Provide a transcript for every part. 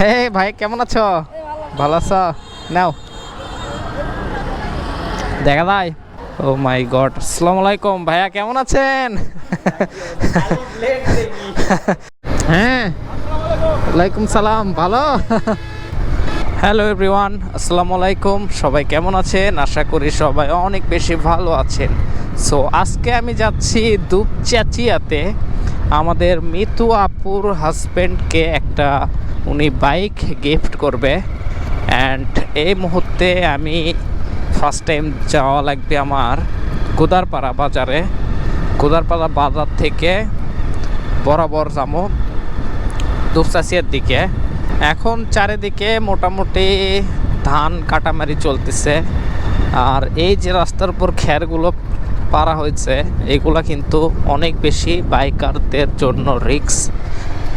হে ভাই কেমন আছো? ভালো। আছো? নাও। দেখা ভাই ও মাই গড। আসসালামু আলাইকুম। ভাইয়া কেমন আছেন? হ্যাঁ। ওয়ালাইকুম সালাম। ভালো? হ্যালো এভরিওয়ান আসসালামু আলাইকুম। সবাই কেমন আছেন? আশা করি সবাই অনেক বেশি ভালো আছেন। সো আজকে আমি যাচ্ছি দুপচাচিয়াতে। আমাদের মিতু আপুর হাজব্যান্ডকে একটা উনি বাইক গিফট করবে। অ্যান্ড এই মুহূর্তে আমি ফার্স্ট টাইম যাওয়া লাগবে আমার গোদারপাড়া বাজারে। গোদারপাড়া বাজার থেকে বরাবর যাব দুপচাচিয়ার দিকে। এখন চারিদিকে মোটামুটি ধান কাটামারি চলতেছে। আর এই যে রাস্তার উপর খ্যারগুলো পারা হয়েছে, এগুলা কিন্তু অনেক বেশি বাইকারদের জন্য রিক্স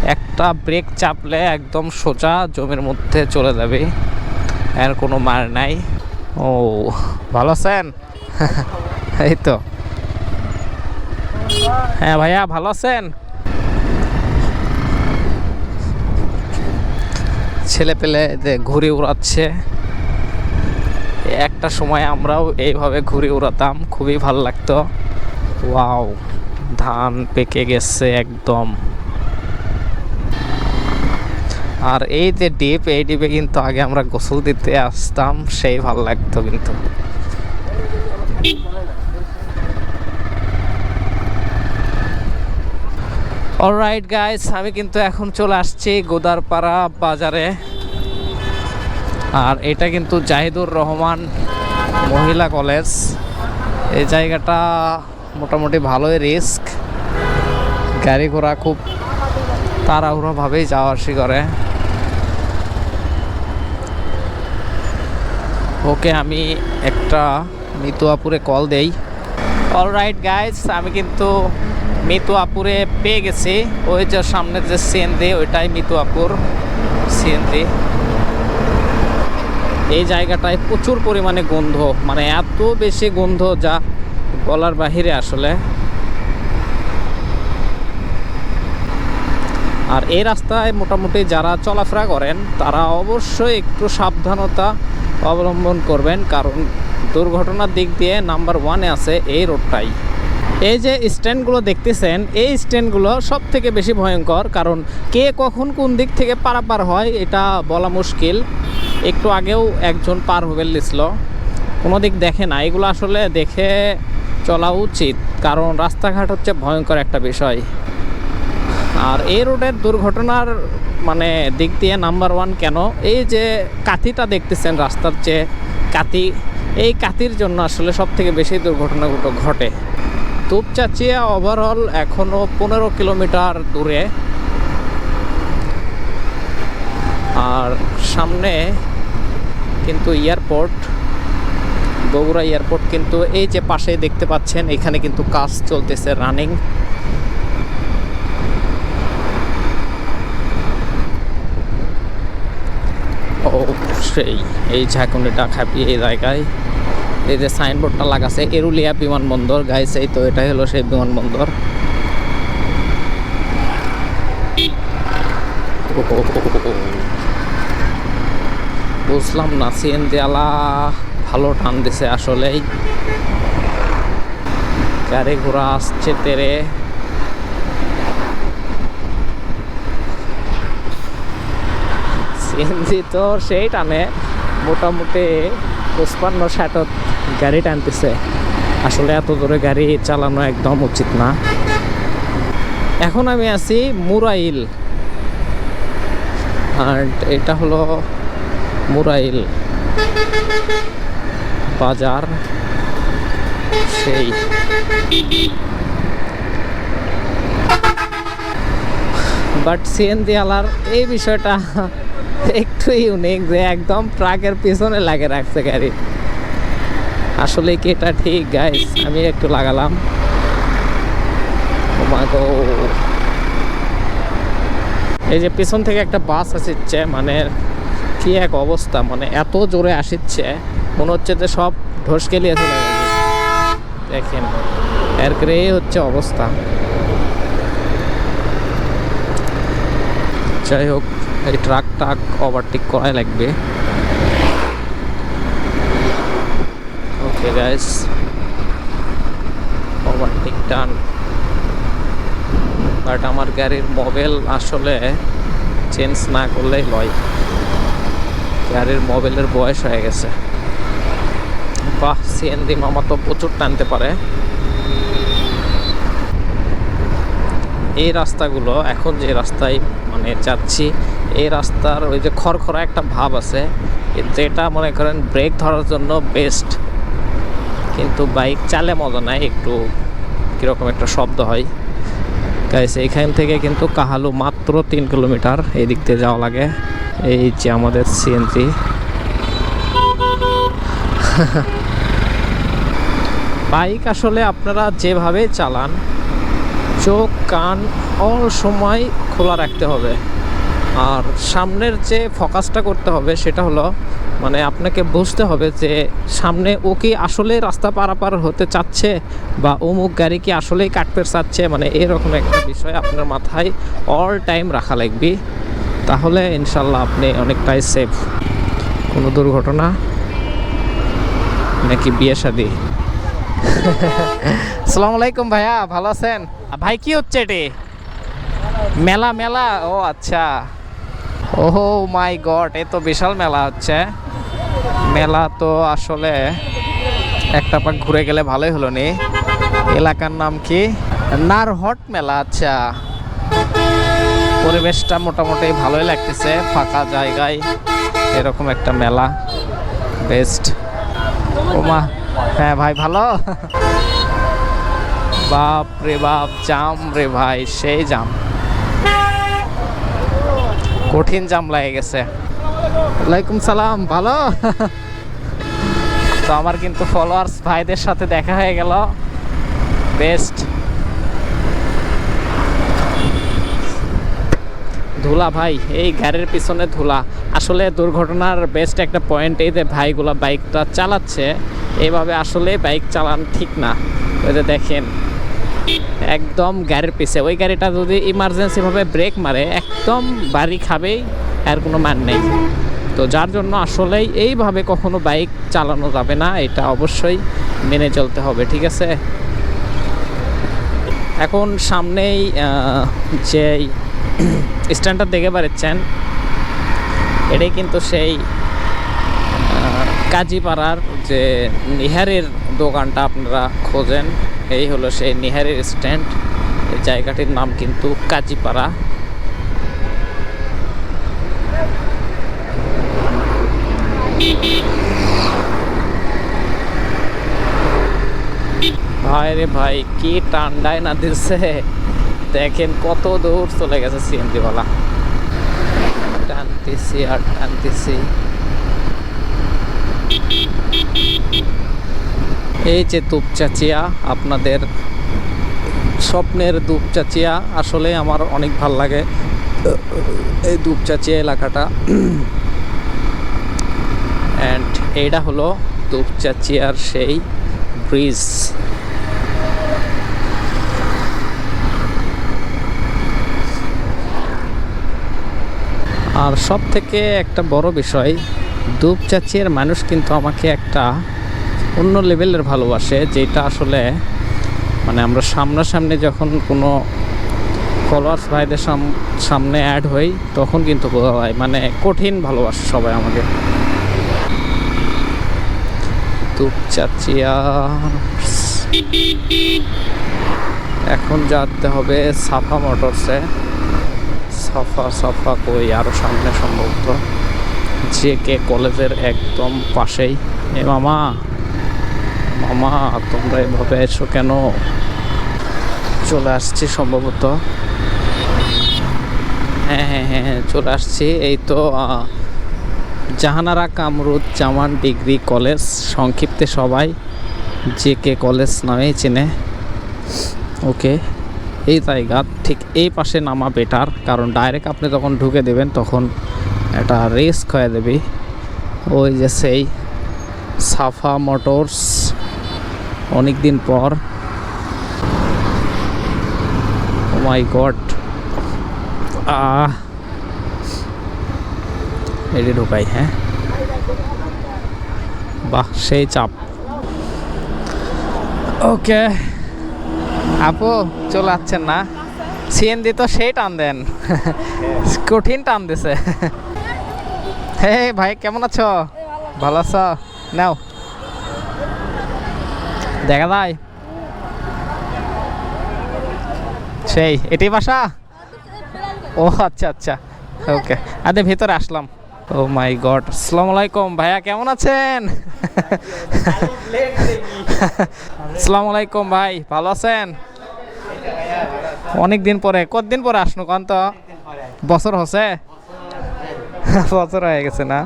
একটা ব্রেক চাপলে একদম সোজা জমির মধ্যে চলে যাবে এর কোনো মার নাই। ও, ভালো আছেন? এই তো। হ্যাঁ ভাইয়া, ভালো আছেন? ছেলে পেলে ঘুরে উড়াচ্ছে। একটা সময় আমরাও এইভাবে ঘুরে উড়াতাম খুবই ভালো লাগতো। ওয়াও, ধান পেকে গেছে একদম। আর এই যে ডিপ, এই ডিপে কিন্তু আগে আমরা গোসল দিতে আসতাম, সেই ভালো লাগতো কিন্তু। অলরাইট গাইস আমি কিন্তু এখন চলে আসছি গোদারপাড়া বাজারে। আর এটা কিন্তু জাহিদুর রহমান মহিলা কলেজ। এই জায়গাটা মোটামুটি ভালোই রিস্ক। গাড়ি ঘোড়া খুব তাড়াহুড়োভাবেই যাওয়া আসি করে। ওকে আমি একটা মিতু আপুরে কল দেই। অল রাইট গাইস আমি কিন্তু মিতু আপুরে পেয়ে গেছি। ওই যে সামনে যে সিএনদি ওইটাই মিতু আপুর এই জায়গাটায় প্রচুর পরিমাণে গন্ধ মানে এত বেশি গন্ধ যা গলার বাহিরে আসলে। আর এই রাস্তায় মোটামুটি যারা চলাফেরা করেন, তারা অবশ্যই একটু সাবধানতা অবলম্বন করবেন, কারণ দুর্ঘটনার দিক দিয়ে নাম্বার ওয়ানে আছে এই রোডটাই। এই যে স্ট্যান্ডগুলো দেখতেছেন, এই স্ট্যান্ডগুলো সব থেকে বেশি ভয়ঙ্কর, কারণ কে কখন কোন দিক থেকে পারাপার হয়, এটা বলা মুশকিল। একটু আগেও একজন পার হয়ে গেছিল। কোনো দিক দেখে না, এগুলো আসলে দেখে চলা উচিত, কারণ রাস্তাঘাট হচ্ছে ভয়ঙ্কর একটা বিষয়। আর এই রোডের দুর্ঘটনার মানে দিক দিয়ে নাম্বার ওয়ান কেন? এই যে কাথিটা দেখতেছেন রাস্তার যে কাতি এই কাতির জন্য আসলে সব থেকে বেশি দুর্ঘটনাগুলো ঘটে। তুপচাচিয়া ওভারঅল এখনও পনেরো কিলোমিটার দূরে। আর সামনে কিন্তু এয়ারপোর্ট বগুড়া এয়ারপোর্ট কিন্তু এই যে পাশে দেখতে পাচ্ছেন এখানে কিন্তু কাজ চলতেছে রানিং ও সেই এই ঝাঁকুনিটা খাপিয়ে এই জায়গায় এই যে সাইনবোর্ডটা লাগাছে এরুলিয়া বিমানবন্দর গাইছে তো এটাই হলো সেই বিমানবন্দর বুঝলাম না সিএনজি আলা ভালো টান দিছে আসলেই। গাড়ি ঘোড়া আসছে তেরে। সিএনজি তো সেই টানে, মোটামুটি পঁচপান্ন, ষাটত গাড়ি টানতেছে আসলে এত দূরে গাড়ি চালানো একদম উচিত না। এখন আমি আছি মুরাইল। আর এটা হলো মুরাইল বাজার, সেই। বাট সিএনজি আলার এই বিষয়টা একটু ইউনিক যে একদম ট্রাকের পিছনে লাগে রাখছে গাড়ি। আসলে কি এটা ঠিক গাইস আমি একটু লাগালাম। Oh এই যে পিছন থেকে একটা বাস আসিচ্ছে মানে কি এক অবস্থা? মানে এত জোরে আসিচ্ছে, মনে হচ্ছে যে সব ঢসকে নিয়ে চলে দেখেন, এর করে হচ্ছে অবস্থা। যাই হোক, এই ট্রাক ট্রাক ওভারটেক করাই লাগবে। Okay guys overtake done but আমার গাড়ির মোবাইল আসলে চেঞ্জ না করলেই লয়। গাড়ির মোবাইলের বয়স হয়ে গেছে। বাহ সিএনজি মামা তো প্রচুর টানতে পারে। এই রাস্তাগুলো, এখন যে রাস্তায় মানে যাচ্ছি, এই রাস্তার ওই যে খড়খড়া একটা ভাব আছে যেটা মনে করেন ব্রেক ধরার জন্য বেস্ট কিন্তু বাইক চালে মজা নাই, একটু কীরকম একটা শব্দ হয়। গাইস এইখান থেকে কিন্তু কাহালু মাত্র তিন কিলোমিটার এই দিক দিয়ে যাওয়া লাগে। এই যে আমাদের সিএনজি বাইক আসলে আপনারা যেভাবে চালান, চোখ, কান অল সময় খোলা রাখতে হবে। আর সামনের যে ফোকাসটা করতে হবে সেটা হলো মানে আপনাকে বুঝতে হবে যে সামনে ও কি আসলে রাস্তা পারাপার হতে চাচ্ছে বা অমুক গাড়ি কি আসলেই কাটপের চাচ্ছে? মানে এরকম একটা বিষয় আপনার মাথায় অল টাইম রাখা লাগবে। তাহলে ইনশাল্লাহ আপনি অনেকটাই সেফ কোনো দুর্ঘটনা? নাকি বিয়ে শাদি? আসসালামু আলাইকুম ভাইয়া ভালো আছেন? ভাই কি হচ্ছে এটি? মেলা মেলা? ও আচ্ছা। ওহো মাই গড এ তো বিশাল মেলা হচ্ছে। মেলা তো আসলে একটা পাক ঘুরে গেলে ভালোই হলো নি। এলাকার নাম কি? নারহট মেলা আচ্ছা। পরিবেশটা মোটামুটি ভালোই লাগতেছে, ফাঁকা জায়গায় এরকম একটা মেলা বেস্ট ওমা হ্যাঁ ভাই, ভালো? বাপ রে বাপ, জাম রে ভাই, সেই জাম। কঠিন জাম লাগে গেছে। ওয়ালাইকুম সালাম, ভালো? তো আমার কিন্তু ফলোয়ার্স ভাইদের সাথে দেখা হয়ে গেল। বেস্ট ধুলা ভাই, এই গাড়ির পিছনে ধুলা। আসলে দুর্ঘটনার বেস্ট একটা পয়েন্ট এই যে ভাইগুলা বাইকটা চালাচ্ছে। এইভাবে আসলে বাইক চালান ঠিক না। ওই যে দেখেন, একদম গাড়ির পিছে। ওই গাড়িটা যদি ইমার্জেন্সিভাবে ব্রেক মারে, একদম বাড়ি খাবেই। আর কোনো মান নেই। তো যার জন্য আসলেই এইভাবে কখনো বাইক চালানো যাবে না, এটা অবশ্যই মেনে চলতে হবে, ঠিক আছে? এখন সামনেই যে স্ট্যান্ডটা দেখে পাচ্ছেন এটাই কিন্তু সেই কাজীপাড়ার যে নিহারের দোকানটা আপনারা খোঁজেন, এই হলো সেই নিহারের স্ট্যান্ড। এই জায়গাটির নাম কিন্তু কাজীপাড়া। ভাই রে ভাই, কি ঠান্ডায় না দিচ্ছে দেখেন কত দূর চলে গেছে সিএনজি ওয়ালা টানতেছি আর টানতেছি। এই যে দুপচাচিয়া আপনাদের স্বপ্নের দুপচাচিয়া আসলে আমার অনেক ভালো লাগে। এই দুপচাচিয়া এলাকাটা। অ্যান্ড এইটা হলো দুপচাচিয়ার সেই ব্রিজ। আর সব থেকে একটা বড় বিষয় দুপচাচিয়ার মানুষ কিন্তু আমাকে একটা অন্য লেভেলের ভালোবাসে, যেটা আসলে মানে আমরা সামনাসামনি যখন কোনো ফলোয়ার্স ভাইদের সাম- সামনে অ্যাড হই, তখন কিন্তু বোঝা মানে কঠিন ভালোবাসে সবাই আমাকে। দুপচাচিয়া এখন যাতে হবে সাফা মোটরসে। সাফা সাফা কই? আরও সামনে সম্ভবত। জে কে কলেজের একদম পাশেই। এ মামা মামা, তোমরা এভাবে এসো কেন? চলে আসছি সম্ভবত। হ্যাঁ হ্যাঁ হ্যাঁ চলে আসছি। এই তো জাহানারা কামরুদ জামান ডিগ্রি কলেজ, সংক্ষিপ্তে সবাই জে কে কলেজ নামেই চেনে। ওকে, এই জায়গা ঠিক এই পাশে নামা বেটার কারণ ডাইরেক্ট আপনি যখন ঢুকে দেবেন তখন একটা রিস্ক হয়ে দেবে ওই যে সেই সাফা মোটরস অনেক দিন পর। ও মাই গড আহ এটি ঢুকাই হ্যাঁ। বাহ, সেই চাপ। ওকে। আপু, চলে আসছেন না? সিএনজি তো সেই টান দেন। কঠিন টান দিছে। হে, ভাই, কেমন আছো? ভালো আছো? নাও। দেখা যায়। সেই এটি বাসা? ও আচ্ছা আচ্ছা। ওকে। আরে ভিতরে আসলাম। ও মাই গড আসসালামু আলাইকুম ভাইয়া কেমন আছেন? আসসালামু আলাইকুম ভাই, ভালো আছেন? অনেক দিন পরে, কতদিন পরে আসনো কন তো বছর হচ্ছে? বছর হয়ে গেছে না?